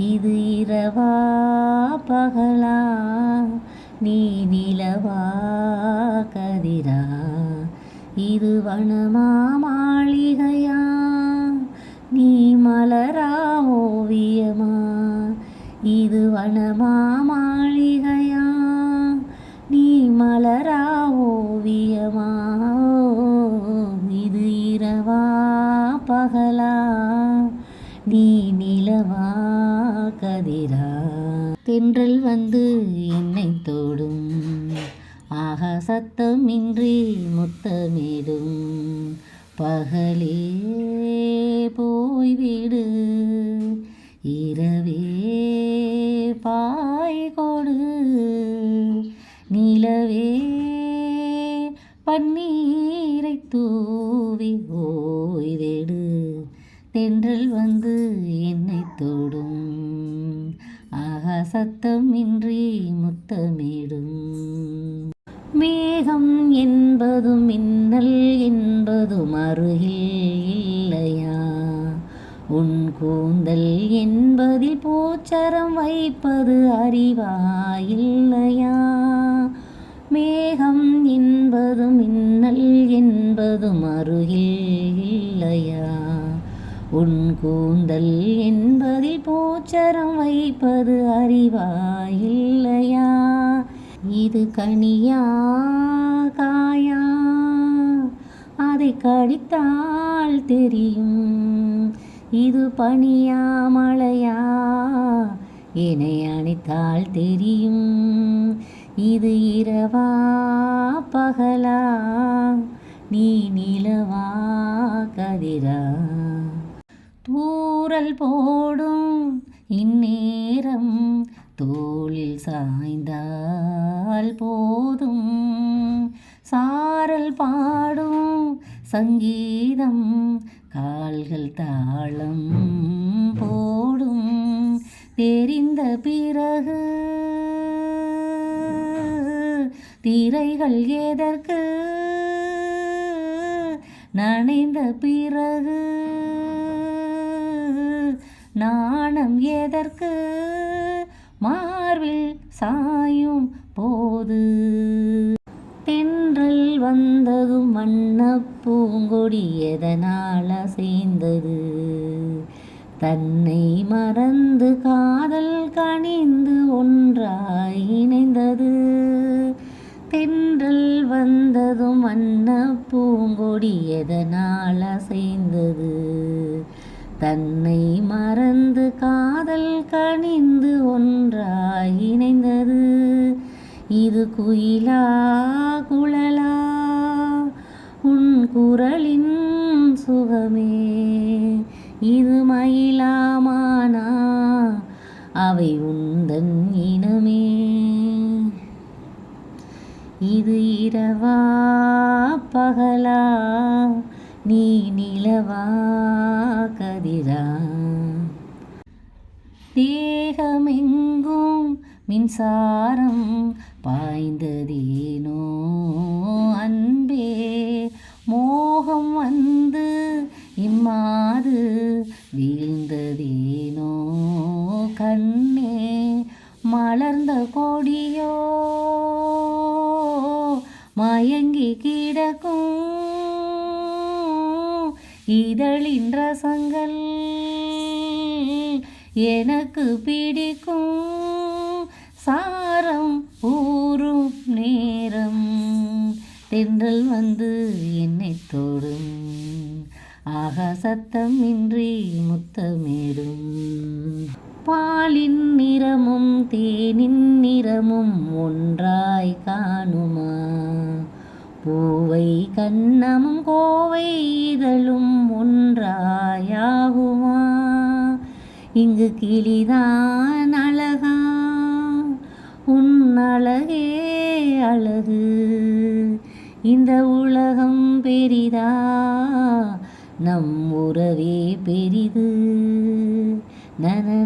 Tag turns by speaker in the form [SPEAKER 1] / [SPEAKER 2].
[SPEAKER 1] இது இரவா பகலா நீ நிலவா கதிரா. இது வனமா மாளிகையா நீ மலரா ஓவியமா. இது வனமா மாளிகையா நீ மலரா ஓவியமா. இது இரவா பகலா நீ நிலவா கதிரா தென்றல் வந்து என்னை தோடும். ஆக சத்தமின்றி முத்தமிடும். பகலே போய்விடு. இரவே பாய் கொடு. நிலவே பன்னீரை தூவி ஓய்வெடு. தென்றல் வந்து என்னை தொடும். சத்தமின்றி முத்தமிடும். மேகம் என்பதும் மின்னல் என்பதும் அருகில் இல்லையா? உன் கூந்தல் என்பதில் பூச்சரம் வைப்பது அறிவாயில்லையா மேகம் என்பதும் மின்னல் என்பதும் அருகில் இல்லையா? உன் கூந்தல் என் பூச்சரம் அறிவா இல்லையா இது கனியா காயா? அதை கடித்தால் தெரியும். இது பனியா மழையா? என்னை அணைத்தால் தெரியும். இது இரவா பகலா? நீ நிலவா கதிரா? தூரல் போடும் இந்நேரம் தோளில் சாய்ந்தால் போதும். சாரல் பாடும் சங்கீதம் கால்கள் தாளம் போடும். தெரிந்த பிறகு திரைகள் எதற்கு? நனைந்த பிறகு நாணம் எதற்கு? மார்பில் சாயும் போது. தென்றல் வந்ததும் வண்ண பூங்கொடி எதனால் அசைந்தது? தன்னை மறந்து காதல் கனிந்து ஒன்றாய் இணைந்தது. தென்றல் வந்ததும் வண்ண பூங்கொடி எதனால் அசைந்தது? தன்னை மறந்து காதல் கனிந்து ஒன்றாய் இணைந்தது. இது குயிலா குழலா உன் குரலின் சுகமே. இது மயிலாமானா அவை உந்தன் இனமே. இது இரவா பகலா நீ நிலவா கதிரா. தேகமெங்கும் மின்சாரம் பாய்ந்ததேனோ அன்பே. மோகம் வந்து இம்மாது வீழ்ந்ததேனோ கண்ணே. மலர்ந்த கொடியோ மயங்கி கிடக்கும் இதழின் ரசங்கள் எனக்கு பிடிக்கும். சாரம் ஊறும் நேரம் தென்றல் வந்து என்னை தொடும். ஆகா சத்தம் இன்றி முத்தமிடும். பாலின் இங்கு கிளிதான் அழகா. உன் அழகே அழகு. இந்த உலகம் பெரிதா? நம் உறவே பெரிது. நன